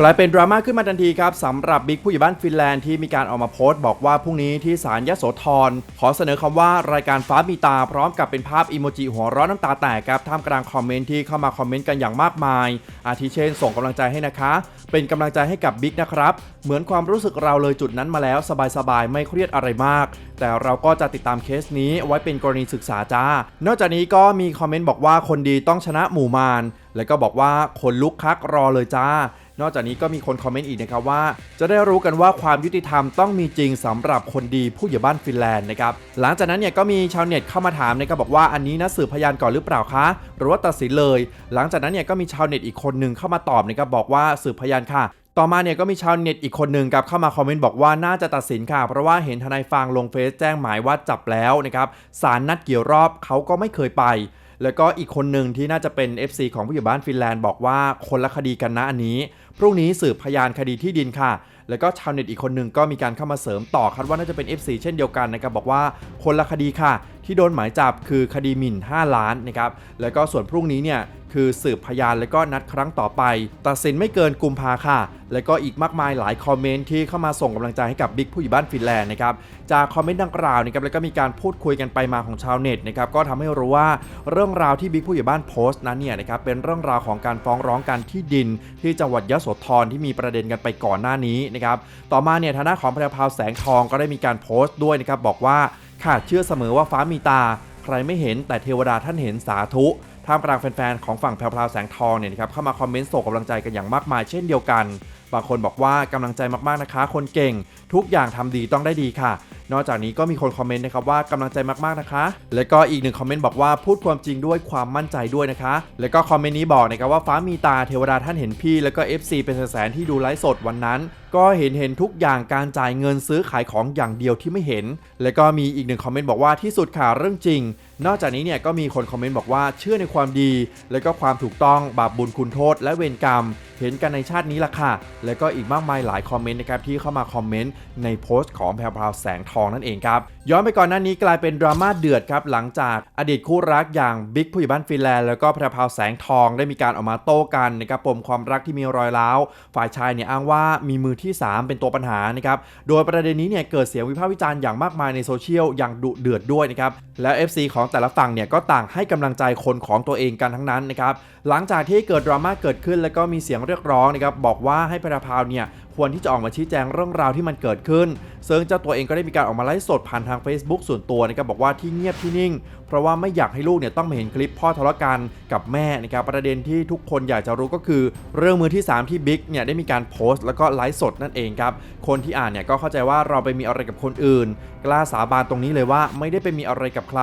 กลายเป็นดราม่าขึ้นมาทันทีครับสำหรับบิ๊กผู้ใหญ่บ้านฟินแลนด์ที่มีการออกมาโพสต์บอกว่าพรุ่งนี้ที่ศาลยโสธรขอเสนอคำว่ารายการฟ้ามีตาพร้อมกับเป็นภาพอีโมจิหัวเร้อนน้ำตาแตกครับท่ามกลางคอมเมนต์ที่เข้ามาคอมเมนต์กันอย่างมากมาย อาทิเช่น ส่งกำลังใจให้นะคะ เป็นกำลังใจให้กับบิ๊กนะครับ เหมือนความรู้สึกเราเลยจุดนั้นมาแล้วสบายๆไม่เครียดอะไรมาก แต่เราก็จะติดตามเคสนี้ไว้เป็นกรณีศึกษาจ้า นอกจากนี้ก็มีคอมเมนต์บอกว่าคนดีต้องชนะหมู่มารแล้วก็บอกว่าคนลุกคักรอเลยจ้า นอกจากนี้ก็มีคนคอมเมนต์อีกนะครับว่า จะได้รู้กันว่าความยุติธรรมต้องมีจริงสำหรับคนดีผู้ใหญ่บ้านฟินแลนด์นะครับหลังจากนั้นเนี่ยก็มีชาวเน็ตเข้ามาถามนะครับบอกว่าอันนี้นะสืบพยานก่อนหรือเปล่าคะหรือว่าตัดสินเลย หลังจากนั้นเนี่ยก็มีชาวเน็ตอีกคนหนึ่งเข้ามาตอบนะครับบอกว่าสืบพยานค่ะต่อมาเนี่ยก็มีชาวเน็ตอีกคนหนึ่งครับเข้ามาคอมเมนต์บอกว่าน่าจะตัดสินค่ะ เพราะว่าเห็นทนายฟางลงเฟซแจ้งหมายว่าจับแล้วนะครับศาลนัดเกี่ยวรอบเขาก็ไม่เคยไป แล้วก็อีกคนหนึ่งที่น่าจะเป็น FC ของผู้ใหญ่บ้านฟินแลนด์บอกว่าคนละคดีกันนะอันนี้ พรุ่งนี้สืบพยานคดีที่ดินค่ะ แล้วก็ชาวเน็ตอีกคนหนึ่งก็มีการเข้ามาเสริมต่อคาดว่าน่าจะเป็น FC เช่นเดียวกันนะครับบอกว่าคนละคดีค่ะ ที่โดนหมายจับคือคดีหมิ่น 5 ล้านนะครับแล้วก็ส่วนพรุ่งนี้เนี่ยคือสืบพยานแล้วก็นัดครั้งต่อไป ตัดสินไม่เกินกุมภาค่ะ แล้วก็อีกมากมายหลายคอมเมนต์ที่เข้ามาส่งกำลังใจให้กับบิ๊กผู้ใหญ่บ้านฟินแลนด์นะครับ จากคอมเมนต์ดังกล่าวนะครับแล้วก็มีการพูดคุยกันไปมาของชาวเน็ตนะครับก็ทำให้รู้ว่าเรื่องราวที่บิ๊กผู้ใหญ่บ้านโพสต์นั้นเนี่ยนะครับเป็นเรื่องราวของการฟ้องร้องกันที่ดิน ที่จังหวัดยะโสธรที่มีประเด็นกันไปก่อนหน้านี้นะครับต่อมาเนี่ยทางด้านของพระพาวแสงทองก็ได้มีการโพสต์ด้วยนะครับบอกว่า ค่ะเชื่อเสมอว่าฟ้ามีตา ใครไม่เห็นแต่เทวดาท่านเห็นสาธุท่ามกลางแฟนๆของฝั่งแพรวพราวแสงทองเนี่ยนะครับเข้ามาคอมเมนต์ส่งกำลังใจกันอย่างมากมายเช่นเดียวกัน บางคนบอกว่ากำลังใจมากๆนะคะ คนเก่ง ทุกอย่างทำดีต้องได้ดีค่ะ นอกจากนี้ก็มีคนคอมเมนต์นะครับว่ากำลังใจมากๆนะคะ แล้วก็อีกหนึ่งคอมเมนต์บอกว่าพูดความจริงด้วยความมั่นใจด้วยนะคะ แล้วก็คอมเมนต์นี้บอกนะครับว่าฟ้ามีตาเทวดาท่านเห็นพี่ แล้วก็ FC เป็นแสนที่ดูไลฟ์สดวันนั้น ก็เห็นเห็นทุกอย่างการจ่ายเงินซื้อขายของอย่างเดียวที่ไม่เห็น และก็มีอีกหนึ่งคอมเมนต์บอกว่าที่สุดค่ะเรื่องจริง นอกจากนี้เนี่ยก็มีคนคอมเมนต์บอกว่าเชื่อในความดี และก็ความถูกต้องบาปบุญคุณโทษ และเวรกรรม เห็นกันในชาตินี้ละค่ะ และก็อีกมากมายหลายคอมเมนต์นะครับที่เข้ามาคอมเมนต์ในโพสต์ของแพรวแสงทองนั่นเองครับ ย้อนไปก่อนหน้านี้กลายเป็นดราม่าเดือดครับหลังจากอดีตคู่รักอย่างบิ๊กผู้ใหญ่บ้านฟินแลนด์แล้วก็พรวพาวแสงทองได้มีการออกมาโต้กันนะครับปมความรักที่มีรอยร้าว ฝ่ายชายเนี่ยอ้างว่ามีมือที่ 3 เป็นตัวปัญหานะครับโดยประเด็นนี้เนี่ยเกิดเสียงวิพากษ์วิจารณ์อย่างมากมายในโซเชียลอย่างดุเดือดด้วยนะครับและ FC ของแต่ละฝั่งเนี่ยก็ต่างให้กำลังใจคนของตัวเองกันทั้งนั้นนะครับหลังจากที่เกิดดราม่าเกิดขึ้นแล้วก็มีเสียงเรียกร้องนะครับบอกว่าให้พรวพาวเนี่ย ควรที่จะออกมาชี้แจงเรื่องราวที่มันเกิดขึ้น ซึ่งเจ้าตัวเองก็ได้มีการออกมาไลฟ์สดผ่านทาง Facebook ส่วนตัวนะครับบอกว่าที่เงียบที่นิ่ง เพราะว่าไม่อยากให้ลูกเนี่ยต้องมาเห็นคลิปพ่อทะเลาะกันกับแม่นะครับประเด็นที่ทุกคนอยากจะรู้ก็คือ เรื่องมือที่ 3 ที่บิ๊กเนี่ยได้มีการโพสต์แล้วก็ไลฟ์สดนั่นเองครับคนที่อ่านเนี่ยก็เข้าใจว่าเราไปมีอะไรกับคนอื่น กล้าสาบานตรงนี้เลยว่าไม่ได้ไปมีอะไรกับใคร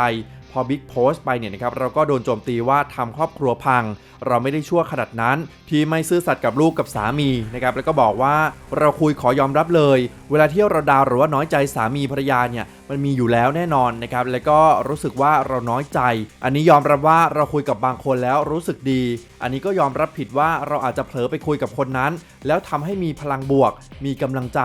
พอบิ๊กโพสต์ไปเนี่ยนะครับเราก็โดนโจมตีว่าทำครอบครัวพัง เราไม่ได้ชั่วขนาดนั้น ที่ไม่ซื่อสัตย์กับลูกกับสามีนะครับแล้วก็บอกว่าเราคุยขอยอมรับเลย เวลาที่เราดาวหรือว่าน้อยใจสามีภรรยาเนี่ยมันมีอยู่แล้วแน่นอนนะครับแล้วก็รู้สึกว่าเราน้อยใจ อันนี้ยอมรับว่าเราคุยกับบางคนแล้วรู้สึกดี อันนี้ก็ยอมรับผิดว่าเราอาจจะเผลอไปคุยกับคนนั้น แล้วทำให้มีพลังบวก มีกำลังใจ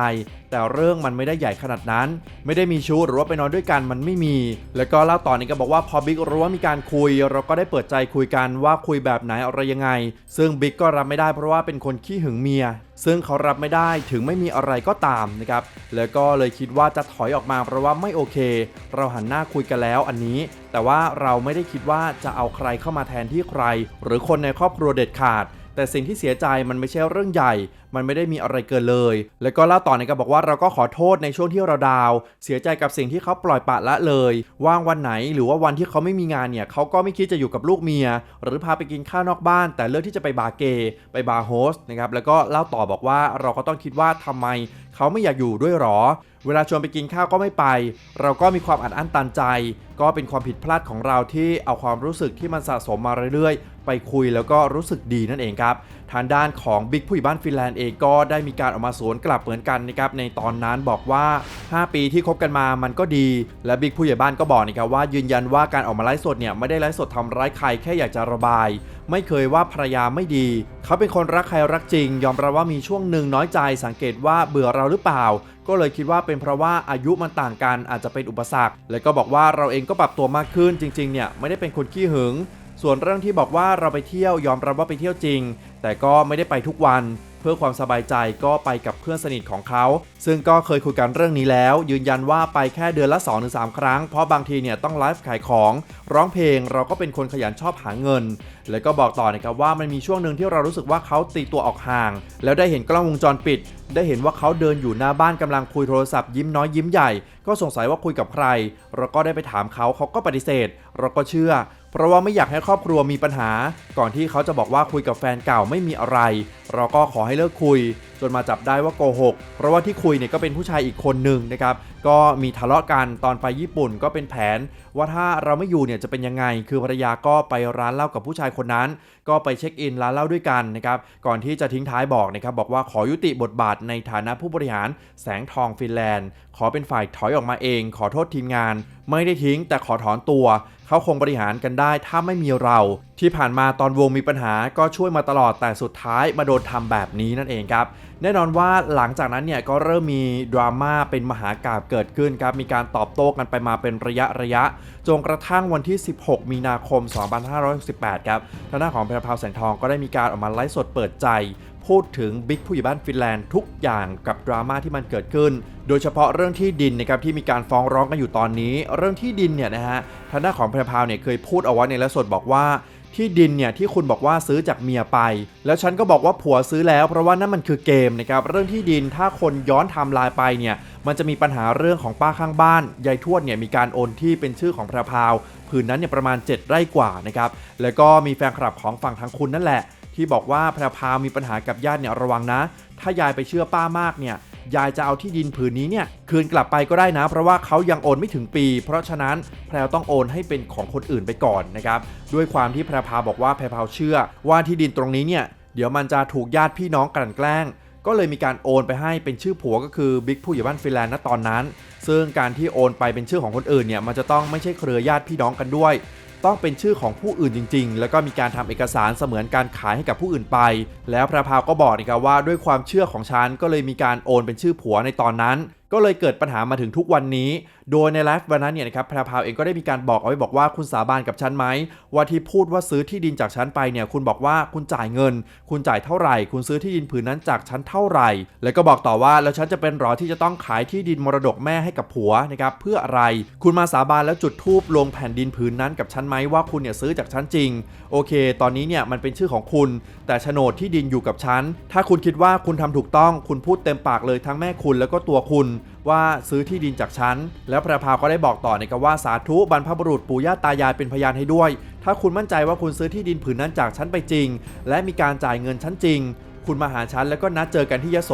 แต่เรื่องมันไม่ได้ใหญ่ขนาดนั้น ไม่ได้มีชู้หรือว่าไปนอนด้วยกันมันไม่มี แล้วก็เล่าต่อนี้ก็บอกว่าพอบิ๊กรู้ว่ามีการคุย เราก็ได้เปิดใจคุยกันว่าคุยแบบไหนอะไรยังไง ซึ่งบิ๊กก็รับไม่ได้เพราะว่าเป็นคนขี้หึงเมีย ซึ่งเขารับไม่ได้ถึงไม่มีอะไรก็ตามนะครับ แล้วก็เลยคิดว่าจะถอยออกมาเพราะว่าไม่โอเค เราหันหน้าคุยกันแล้วอันนี้ แต่ว่าเราไม่ได้คิดว่าจะเอาใครเข้ามาแทนที่ใคร หรือคนในครอบครัวเด็ดขาด แต่สิ่งที่เสียใจมันไม่ใช่เรื่องใหญ่ มันไม่ได้มีอะไรเกินเลย แล้วก็เล่าต่อในการบอกว่าเราก็ขอโทษในช่วงที่เราดาว เสียใจกับสิ่งที่เขาปล่อยปละละเลย ว่างวันไหนหรือว่าวันที่เขาไม่มีงานเนี่ยเขาก็ไม่คิดจะอยู่กับลูกเมีย หรือพาไปกินข้าวนอกบ้าน แต่เลือกที่จะไปบาร์เกย์ไปบาร์โฮสนะครับแล้วก็เล่าต่อบอกว่าเราก็ต้องคิดว่าทำไมเขาไม่อยากอยู่ด้วยหรอ เวลาชวนไปกินข้าวก็ไม่ไป เราก็มีความอัดอั้นตันใจ ก็เป็นความผิดพลาดของเราที่เอาความรู้สึกที่มันสะสมมาเรื่อย ไปคุยแล้วก็รู้สึกดีนั่นเองครับ ทางด้านของบิ๊กผู้ใหญ่บ้านฟินแลนด์เองก็ได้มีการออกมาสวนกลับเหมือนกันนะครับในตอนนั้นบอกว่า 5 ปีที่คบกันมามันก็ดี และบิ๊กผู้ใหญ่บ้านก็บอกนะครับว่ายืนยันว่าการออกมาไลฟ์สดเนี่ยไม่ได้ไลฟ์สดทำร้ายใครแค่อยากจะระบาย ไม่เคยว่าภรรยาไม่ดี เขาเป็นคนรักใครรักจริง ยอมรับว่ามีช่วงหนึ่งน้อยใจสังเกตว่าเบื่อเราหรือเปล่าก็เลยคิดว่าเป็นเพราะว่าอายุมันต่างกันอาจจะเป็นอุปสรรค และก็บอกว่าเราเองก็ปรับตัวมากขึ้นจริงๆเนี่ยไม่ได้เป็นคนขี้หึง ส่วนเรื่องที่บอกว่าเราไปเที่ยวยอมรับว่าไปเที่ยวจริง แต่ก็ไม่ได้ไปทุกวัน เพื่อความสบายใจก็ไปกับเพื่อนสนิทของเขา ซึ่งก็เคยคุยกันเรื่องนี้แล้ว ยืนยันว่าไปแค่เดือนละ 2-3 ครั้ง เพราะบางทีเนี่ยต้องไลฟ์ขายของ ร้องเพลงเราก็เป็นคนขยันชอบหาเงิน แล้วก็บอกต่อนะครับว่ามันมีช่วงหนึ่งที่เรารู้สึกว่าเขาตีตัวออกห่าง แล้วได้เห็นกล้องวงจรปิด ได้เห็นว่าเขาเดินอยู่หน้าบ้านกำลังคุยโทรศัพท์ยิ้มน้อยยิ้มใหญ่ ก็สงสัยว่าคุยกับใคร เราก็ได้ไปถามเขาเขาก็ปฏิเสธ เราก็เชื่อ ราะว่าไม่อยากให้ครอบครัวมีปัญหา ก่อนที่เขาจะบอกว่าคุยกับแฟนเก่าไม่มีอะไร เราก็ขอให้เลิกคุย จนมาจับได้ว่าโกหก เพราะว่าที่คุยเนี่ยก็เป็นผู้ชายอีกคนหนึ่งนะครับ ก็มีทะเลาะกันตอนไปญี่ปุ่นก็เป็นแผน ว่าถ้าเราไม่อยู่เนี่ยจะเป็นยังไง คือภรรยาก็ไปร้านเหล้ากับผู้ชายคนนั้น ก็ไปเช็คอินร้านเหล้าด้วยกันนะครับ ก่อนที่จะทิ้งท้ายบอกนะครับบอกว่าขอยุติบทบาทในฐานะผู้บริหารแสงทองฟินแลนด์ ขอเป็นฝ่ายถอยออกมาเอง ขอโทษทีมงาน ไม่ได้ทิ้งแต่ขอถอนตัว เขาคงบริหารกันได้ถ้าไม่มีเรา ที่ผ่านมาตอนวงมีปัญหาก็ช่วยมาตลอดแต่สุดท้ายมาโดนทำแบบนี้นั่นเองครับ แน่นอนว่าหลังจากนั้นเนี่ยก็เริ่มมีดราม่าเป็นมหากาบเกิดขึ้นครับ มีการตอบโต้กันไปมาเป็นระยะระยะ จนกระทั่งวันที่ 16 มีนาคม 2568 ครับทางด้านของแพรพราวแสงทองก็ได้มีการออกมาไลฟ์สดเปิดใจ พูดถึงบิ๊กผู้ใหญ่บ้านฟินแลนด์ทุกอย่างกับดราม่าที่มันเกิดขึ้น โดยเฉพาะเรื่องที่ดินนะครับที่มีการฟ้องร้องกันอยู่ตอนนี้ เรื่องที่ดินเนี่ยนะฮะทางด้านของแพรพาวเนี่ยเคยพูดเอาไว้ในลฟ์สดบอกว่าที่ดินเนี่ยที่คุณบอกว่าซื้อจากเมียไป แล้วฉันก็บอกว่าผัวซื้อแล้วเพราะว่านั่นมันคือเกมนะครับเรื่องที่ดินถ้าคนย้อนไทม์ไลน์ไปเนี่ยมันจะมีปัญหาเรื่องของป้าข้างบ้านยายทวดเนี่ยมีการโอนที่เป็นชื่อของแพรพาวผืนนั้นเนี่ยประมาณ 7 ไร่กว่านะครับแล้วก็มีแฟนคลับของฝั่งทางคุณนั่นแหละ ที่บอกว่าแพรพาวมีปัญหากับญาติเนี่ยระวังนะ ถ้ายายไปเชื่อป้ามากเนี่ยยายจะเอาที่ดินผืนนี้เนี่ยคืนกลับไปก็ได้นะ เพราะว่าเขายังโอนไม่ถึงปี เพราะฉะนั้นแพรวต้องโอนให้เป็นของคนอื่นไปก่อนนะครับด้วยความที่แพรพาวบอกว่าแพรพาวเชื่อ ว่าที่ดินตรงนี้เนี่ยเดี๋ยวมันจะถูกญาติพี่น้องกลั่นแกล้ง ก็เลยมีการโอนไปให้เป็นชื่อผัวก็คือบิ๊กผู้ใหญ่บ้านฟินแลนด์ณตอนนั้น ซึ่งการที่โอนไปเป็นชื่อของคนอื่นเนี่ยมันจะต้องไม่ใช่เครือญาติพี่น้องกันด้วย ต้องเป็นชื่อของผู้อื่นจริง ๆ แล้วก็มีการทำเอกสารเสมือนการขายให้กับผู้อื่นไป แล้วพระพาวก็บอกนะครับว่าด้วยความเชื่อของฉันก็เลยมีการโอนเป็นชื่อผัวในตอนนั้น ก็เลยเกิดปัญหามาถึงทุกวันนี้ โดยในไลฟ์วันนั้นเนี่ยนะครับพรพาวเองก็ได้มีการบอกเอาไว้บอกว่าคุณสาบานกับฉันไหมว่าที่พูดว่าซื้อที่ดินจากฉันไปเนี่ยคุณบอกว่าคุณจ่ายเงิน คุณจ่ายเท่าไหร่ คุณซื้อที่ดินผืนนั้นจากฉันเท่าไหร่ แล้วก็บอกต่อว่าแล้วฉันจะเป็นหรอที่จะต้องขายที่ดินมรดกแม่ให้กับผัวนะครับเพื่ออะไร คุณมาสาบานแล้วจุดทูบลงแผ่นดินผืนนั้นกับฉันไหมว่าคุณเนี่ยซื้อจากฉันจริง โอเค ตอนนี้เนี่ยมันเป็นชื่อของคุณ แต่โฉนดที่ดินอยู่กับฉันถ้าคุณคิดว่าคุณทำถูกต้อง คุณพูดเต็มปากเลยทั้งแม่คุณแล้วก็ตัวคุณว่าซื้อที่ดินจากฉัน แล้วพระพาวก็ได้บอกต่อนะครับว่าสาธุบรรพบุรุษปู่ย่าตายายเป็นพยานให้ด้วย ถ้าคุณมั่นใจว่าคุณซื้อที่ดินผืนนั้นจากฉันไปจริง และมีการจ่ายเงินฉันจริง คุณมาหาฉันแล้วก็นัดเจอกันที่ยโส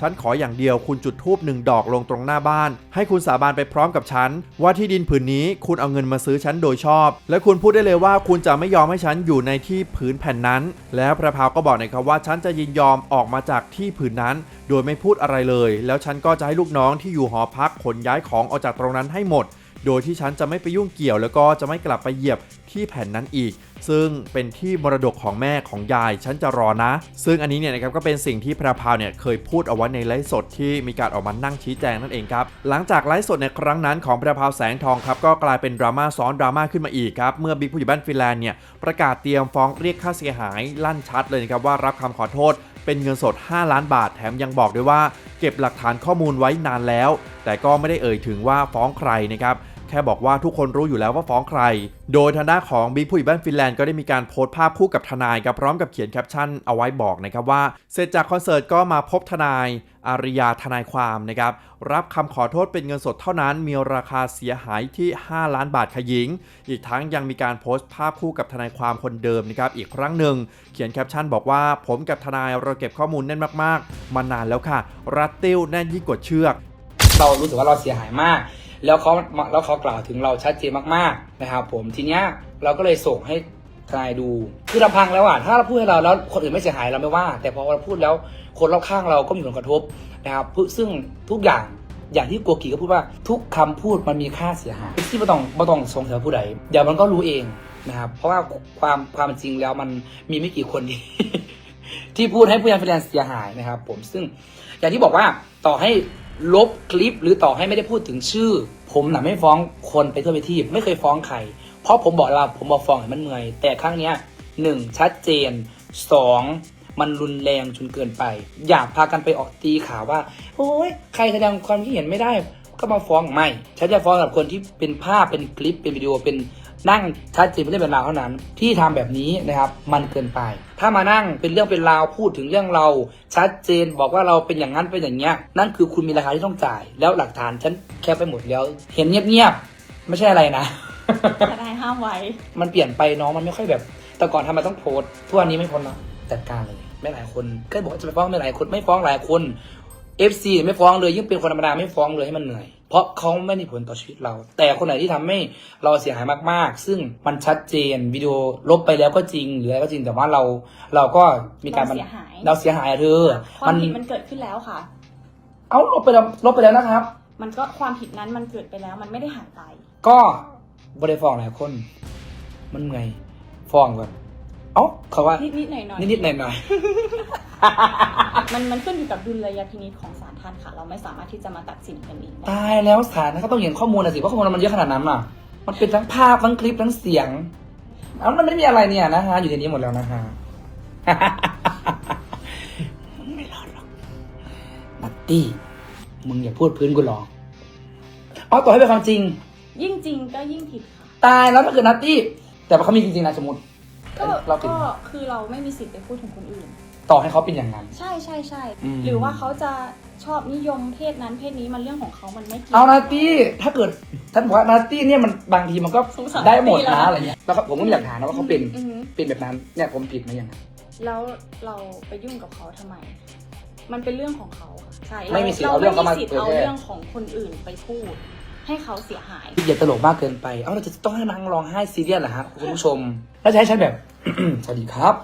ฉันขออย่างเดียวคุณจุดทูบหนึ่งดอกลงตรงหน้าบ้าน ให้คุณสาบานไปพร้อมกับฉัน ว่าที่ดินผืนนี้คุณเอาเงินมาซื้อฉันโดยชอบ และคุณพูดได้เลยว่าคุณจะไม่ยอมให้ฉันอยู่ในที่ผืนแผ่นนั้น แล้วพระพาวก็บอกนะครับว่าฉันจะยินยอมออกมาจากที่ผืนนั้น โดยไม่พูดอะไรเลย แล้วฉันก็จะให้ลูกน้องที่อยู่หอพักขนย้ายของออกจากตรงนั้นให้หมด โดยที่ฉันจะไม่ไปยุ่งเกี่ยว แล้วก็จะไม่กลับไปเหยียบที่แผ่นนั้นอีก ซึ่งเป็นที่มรดกของแม่ของยายฉันจะรอนะ ซึ่งอันนี้เนี่ยนะครับก็เป็นสิ่งที่พระพาวเนี่ยเคยพูดเอาไว้ในไลฟ์สดที่มีการออกมานั่งชี้แจงนั่นเองครับหลังจากไลฟ์สดในครั้งนั้นของพระพาวแสงทองครับก็กลายเป็นดราม่าซ้อนดราม่าขึ้นมาอีกครับเมื่อบิ๊กผู้ใหญ่บ้านฟินแลนด์เนี่ยประกาศเตรียมฟ้องเรียกค่าเสียหายลั่นชัดเลยนะครับว่ารับคำขอโทษเป็นเงินสด 5 ล้านบาท แถมยังบอกด้วยว่า เก็บหลักฐานข้อมูลไว้นานแล้ว แต่ก็ไม่ได้เอ่ยถึงว่าฟ้องใครนะครับ แค่บอกว่าทุกคนรู้อยู่แล้วว่าฟ้องใคร โดยทางด้านของบิ๊กผู้ใหญ่บ้านฟินแลนด์ก็ได้มีการโพสต์ภาพคู่กับทนายครับพร้อมกับเขียนแคปชั่นเอาไว้บอกนะครับว่า เสร็จจากคอนเสิร์ตก็มาพบทนายอาริยาทนายความนะครับรับคำขอโทษเป็นเงินสดเท่านั้น มีราคาเสียหายที่ 5 ล้านบาทขยิง อีกทั้งยังมีการโพสต์ภาพคู่กับทนายความคนเดิมนะครับอีกครั้งหนึ่งเขียนแคปชั่นบอกว่า ผมกับทนายเราเก็บข้อมูลแน่นมากๆ มานานแล้วค่ะ รัดติ้วแน่นยิ่งกว่าเชือก เรารู้สึกว่าเราเสียหายมาก แล้วเขาแล้วเขากล่าวถึงเราชัดเจนมากๆนะครับผมทีเนี้ยเราก็เลยส่งให้ทนายดู คือลำพังแล้วอะถ้าเราพูดให้เราแล้วคนอื่นไม่เสียหายเราไม่ว่า แต่พอเราพูดแล้วคนรอบข้างเราก็มีผลกระทบนะครับซึ่งทุกอย่างอย่างที่โกกีก็พูดว่าทุกคำพูดมันมีค่าเสียหายที่ไม่ต้องไม่ต้องสงสัยผู้ใดเดี๋ยวมันก็รู้เองนะครับเพราะว่าความความจริงแล้วมันมีไม่กี่คนที่ที่พูดให้ผู้ยังฟรีแลนซ์เสียหายนะครับ ผมซึ่งอย่างที่บอกว่าต่อให้ ลบคลิปหรือต่อให้ไม่ได้พูดถึงชื่อ ผมน่ะไม่ฟ้องคนไปทั่วไปที่ไม่เคยฟ้องใคร เพราะผมบอกแล้วว่าผมบอกฟ้องให้มันเมื่อยแต่ครั้งเนี้ยหนึ่งชัดเจนสองมันรุนแรงจนเกินไป อย่าพากันไปออกตีข่าวว่า โอ้ยใครแสดงความคิดเห็นไม่ได้ ก็มาฟ้องไม่ ฉันจะฟ้องกับคนที่เป็นภาพเป็นคลิปเป็นวิดีโอเป็น นั่งชัดเจนไม่ได้เป็นราวเท่านั้น ที่ทำแบบนี้นะครับมันเกินไป ถ้ามานั่งเป็นเรื่องเป็นราวพูดถึงเรื่องเรา ชัดเจนบอกว่าเราเป็นอย่างนั้นเป็นอย่างเงี้ยนั่นคือคุณมีราคาที่ต้องจ่าย แล้วหลักฐานฉันแคปไปหมดแล้ว เห็นเงียบๆไม่ใช่อะไรนะทนายห้ามไว้ มันเปลี่ยนไปเน้องมันไม่ค่อยแบบ แต่ก่อนทำไมต้องโพสต์ทุกวันนี้ไม่พ้นแล้วจัดการเลย ไม่หลายคนก็บอกว่าจะไปฟ้องไม่หลายคนไม่ฟ้องหลายคน FC ไม่ฟ้องเลยยิ่งเป็นคนธรรมดาไม่ฟ้องเลยให้มันเหนื่อย เพราะเขาไม่มีผลต่อชีวิตเรา แต่คนไหนที่ทำให้เราเสียหายมากๆ ซึ่งมันชัดเจนวิดีโอลบไปแล้วก็จริงหรืออะไรก็จริงแต่ว่าเราเราก็มีการเราเสียหายเราเสียหายอะเธอความผิดมันเกิดขึ้นแล้วค่ะ เอาลบไปแล้วลบไปแล้วนะครับ มันก็ความผิดนั้นมันเกิดไปแล้วมันไม่ได้หายไป ก็บริฟ้องหลายคน มันเมื่อยฟ้องแบบเอ้าเขาว่านิดนิดๆหน่อยหน่อยนิดๆหน่อยๆ มันมันขึ้นอยู่กับดุลยพินิจของศาลท่านค่ะ เราไม่สามารถที่จะมาตัดสินกันเองได้ตายแล้วสารก็ต้องเห็นข้อมูลนะสิเพราะข้อมูลมันเยอะขนาดนั้นอะ มันเป็นทั้งภาพทั้งคลิปทั้งเสียงเอามันไม่ได้มีอะไรเนี่ยนะฮะอยู่ในนี้หมดแล้วนะฮะมึงไม่รอดหรอกนัตตี้มึงอย่าพูดพื้นกูหรอกเอาต่อให้เป็นความจริง ยิ่งจริงก็ยิ่งผิดค่ะ ตายแล้วถ้าเกิดนัตตี้ แต่ว่าเขามีจริงๆนะสมมติก็เราผิดก็คือเราไม่มีสิทธิ์ไปพูดถึงคนอื่น ต่อให้เขาเป็นอย่างนั้น ใช่ใช่ใช่อืม หรือว่าเขาจะชอบนิยมเพศนั้นเพศนี้มันเรื่องของเขามันไม่เกี่ยว เอานาตี้ถ้าเกิดท่านบอกว่านาตี้เนี่ยมันบางทีมันก็สงสารได้หมดนาตี้แล้นะวอะไรเงี้ยแล้วก็ผมก็ไม่อยากถามนะว่าเขาเป็นอือหือเป็นแบบนั้นเนี่ยผมผิดไหมยังไงแล้วเราไปยุ่งกับเขาทำไม มันเป็นเรื่องของเขาค่ะใช่ไม่มีสิทธิ์เราเอาเรื่ไม่องเขามีมาสิทธิ์เผยเอาแพร่ เรื่องของคนอื่นไปพูด ให้เขาเสียหาย อย่าตลกมากเกินไป เอาเราจะต้องให้นั่งร้องไห้ซีเรียสเหรอฮะคุณผู้ชม แล้วจะให้ฉันแบบ สวัสดีครับ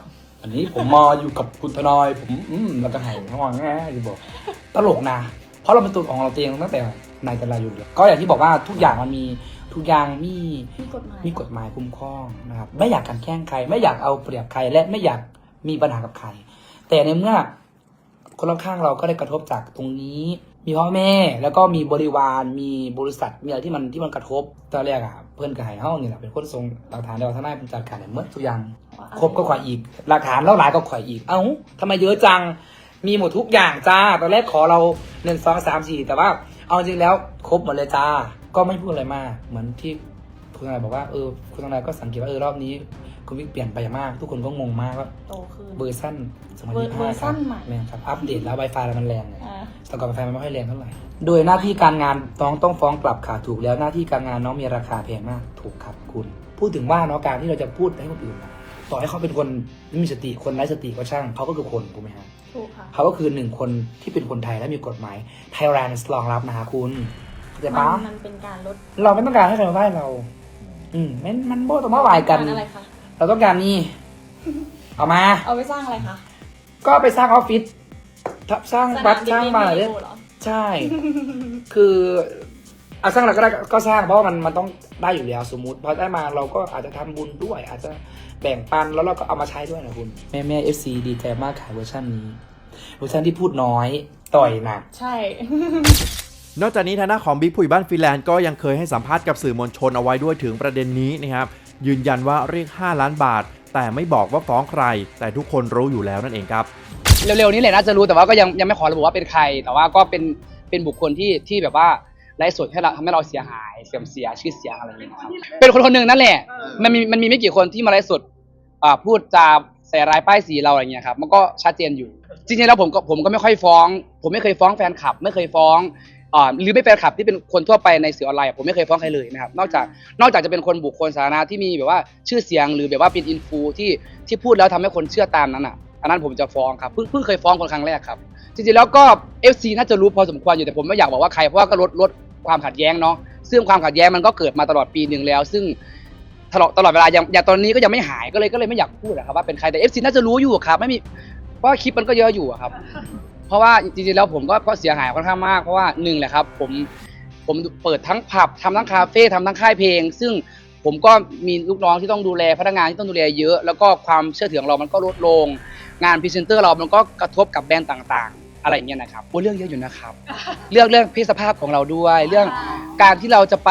อันนี้ผมมาอยู่กับคุณทนายผมอืมแล้วก็ให้เขาวางแง่อยู่บอก ตลกนะ เพราะเราเป็นตัวของเราเองตั้งแต่ในแต่ละอยู่แล้วก็อย่างที่บอกว่าทุกอย่างมันมีทุกอย่างมีมีกฎหมายมีกฎหมายคุ้มครองนะครับไม่อยากกันแข่งใคร ไม่อยากเอาเปรียบใครและไม่อยากมีปัญหากับใคร แต่ในเมื่อคนรอบข้างเราก็ได้กระทบจากตรงนี้ มีพ่อแม่แล้วก็มีบริวารมีบริษัทมีอะไรที่มันที่มันกระทบตอนแรกอะเพื่อนกับไห้เฮ้านี่แหละเป็นคนทรงหลักฐานเดียวทนายเป็นจัดการเนี่ยเมื่อทุกอย่างครบก็ขวายอีก หลักฐานแล้วหลายก็ขวายอีก เอ้าทำไมเยอะจังมีหมดทุกอย่างจ้าตอนแรกขอเราหนึ่งสองสามสี่แต่ว่า เอาจริงแล้วครบหมดเลยจ้าก็ไม่พูดอะไรมากเหมือนที่คุณทนายบอกว่าเออคุณทนายก็สังเกตว่าเออรอบนี้ คุณวิกเปลี่ยนไปมาก ทุกคนก็งงมากว่าโตขึ้นเวอร์สั้นสมัยเวอร์นี้เวอร์สั้นใหม่แม่นครับอัปเดตแล้ว Wi-Fi แล้วมันแรงไงอ่าแต่ก่อน Wi-Fi มันไม่ค่อยแรงเท่าไหร่ โดยหน้าที่การงานน้องต้องฟ้องกลับค่ะถูกแล้วหน้าที่การงานน้องมีราคาแพงมากถูกครับคุณ พูดถึงว่าเนาะการที่เราจะพูดให้คนอื่นอะต่อให้เขาเป็นคนไม่มีสติคนไร้สติก็ช่างเขาก็คือคนถูกไหมฮะถูกค่ะเขาก็คือหนึ่งคนที่เป็นคนไทยและมีกฎหมาย Thailand รองรับนะฮะคุณเข้าใจมัปะนมันเป็นการลดเราไม่ต้องการให้ใครมาไหว้เรา อืมมันมันโบต้องมาไหว้กันารอะไรคะ เราต้องการนี่ เอามา เอาไปสร้างอะไรคะก็ไปสร้างออฟฟิศทับสร้างบัตรสร้างบ้านอะไรเด็เนี่ยกๆเหรอใช่ คือเอาสร้างอะไรก็ได้ก็สร้างเพราะว่ามันมันต้องได้อยู่แล้วสมมุติพอได้มาเราก็อาจจะทำบุญด้วย อาจจะแบ่งปันแล้วเราก็เอามาใช้ด้วยนะคุณ แม่แม่เอฟซีดีใจมากขายเวอร์ชันนี้เวอร์ชันที่พูดน้อยต่อยหนักใช่ นอกจากนี้ทางด้านของบิ๊กผู้ใหญ่บ้านฟินแลนด์ก็ยังเคยให้สัมภาษณ์กับสื่อมวลชนเอาไว้ด้วยถึงประเด็นนี้นะครับ ยืนยันว่าเรียก 5 ล้านบาท แต่ไม่บอกว่าฟ้องใคร แต่ทุกคนรู้อยู่แล้วนั่นเองครับ เร็วๆนี้แหละน่าจะรู้แต่ว่าก็ยังยังไม่ขอระบุว่าเป็นใคร แต่ว่าก็เป็นเป็นบุคคลที่ที่แบบว่าไร้สดให้เราทำให้เราเสียหายเสื่อมเสียชื่อเสียงอะไรอย่างเงี้ยครับเป็นคนคนหนึ่งนั่นแหละ มันมีมันมีไม่กี่คนที่มาไร้สดอ่าพูดจาใส่ร้ายป้ายสีเราอะไรเงี้ยครับมันก็ชัดเจนอยู่ จริงๆแล้วผมก็ผมก็ไม่ค่อยฟ้อง ผมไม่เคยฟ้องแฟนคลับ ไม่เคยฟ้อง อ่าหรือไม่แฟนคลับที่เป็นคนทั่วไปในสื่อออนไลน์ผมไม่เคยฟ้องใครเลยนะครับนอกจากนอกจากจะเป็นคนบุคคลสาธารณะที่มีแบบว่าชื่อเสียงหรือแบบว่าเป็นอินฟูที่ที่พูดแล้วทำให้คนเชื่อตามนั้นอะอันนั้นผมจะฟ้องครับเพิ่งเพิ่งเคยฟ้องคนครั้งแรกครับ จริงๆแล้วก็ FC น่าจะรู้พอสมควรอยู่แต่ผมไม่อยากบอกว่าใครเพราะว่าก็ลดลดความขัดแย้งเนาะซึ่งความขัดแย้งมันก็เกิดมาตลอดปีหนึ่งแล้ว ซึ่งตลอดตลอดเวลาอย่างอย่างตอนนี้ก็ยังไม่หายก็เลยก็เลยไม่อยากพูดอะครับว่าเป็นใครแต่ FC น่าจะรู้อยู่ครับไม่มีเพราะว่าคลิปมันก็เยอะอยู่อะครับ เพราะว่าจริงๆแล้วผมก็ก็เสียหายค่อนข้างมากเพราะว่าหนึ่งแหละครับผมผมเปิดทั้งผับทำทั้งคาเฟ่ทำทั้งค่ายเพลง ซึ่งผมก็มีลูกน้องที่ต้องดูแลพนักงานที่ต้องดูแลเยอะ แล้วก็ความเชื่อถือของเรามันก็ลดลง งานพรีเซนเตอร์เรามันก็กระทบกับแบรนด์ต่างๆ อะไรอย่างเงี้ยนะครับโอ้เรื่องเยอะอยู่นะครับ เรื่องเรื่องเพศสภาพของเราด้วย เรื่องการที่เราจะไป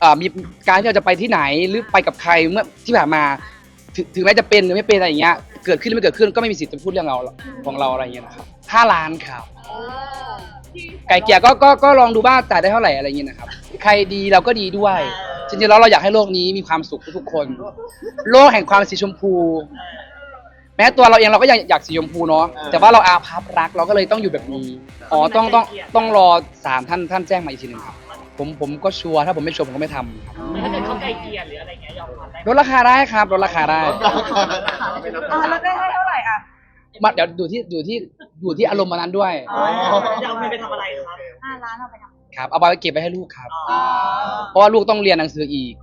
เอ่อมีการที่เราจะไปที่ไหนหรือไปกับใครเมื่อที่ผ่านมา ถึงถึงแม้จะเป็นหรือไม่เป็นอะไรอย่างเงี้ยเกิดขึ้นหรือไม่เกิดขึ้นก็ไม่มีสิทธิ์จะพูดเรื่องเราของเราอะไรอย่างเงี้ยนะครับห้าล้านครับ ไก่เกลียก็ก็ก็ลองดูบ้างจ่ายได้เท่าไหร่อะไรอย่างเงี้ยนะครับ ใครดีเราก็ดีด้วยจริงๆแล้วเราอยากให้โลกนี้มีความสุขทุกๆคน โลกแห่งความสีชมพู แม้ตัวเราเองเราก็อยากอยากสีชมพูเนาะแต่ว่าเราอาภัพรักเราก็เลยต้องอยู่แบบนี้อ๋อต้องต้องต้องรอสามท่านท่านแจ้งมาอีกทีหนึ่งครับ ผมผมก็ชัวร์ถ้าผมไม่ชัวร์ผมก็ไม่ทำครับถ้าเกิดเขาไกลเกลียหรืออะไรเงี้ยยอมความได้ลดราคาได้ครับลดราคาได้อะแล้วได้ให้เท่าไหร่อะมาเดี๋ยวดูที่ดูที่ดูที่อารมณ์วันนั้นด้วยจะเอาเงินไปทำอะไรครับห้าล้านเอาไปทำครับเอาไปเก็บไปให้ลูกครับ อ๋อเพราะว่าลูกต้องเรียนหนังสืออีก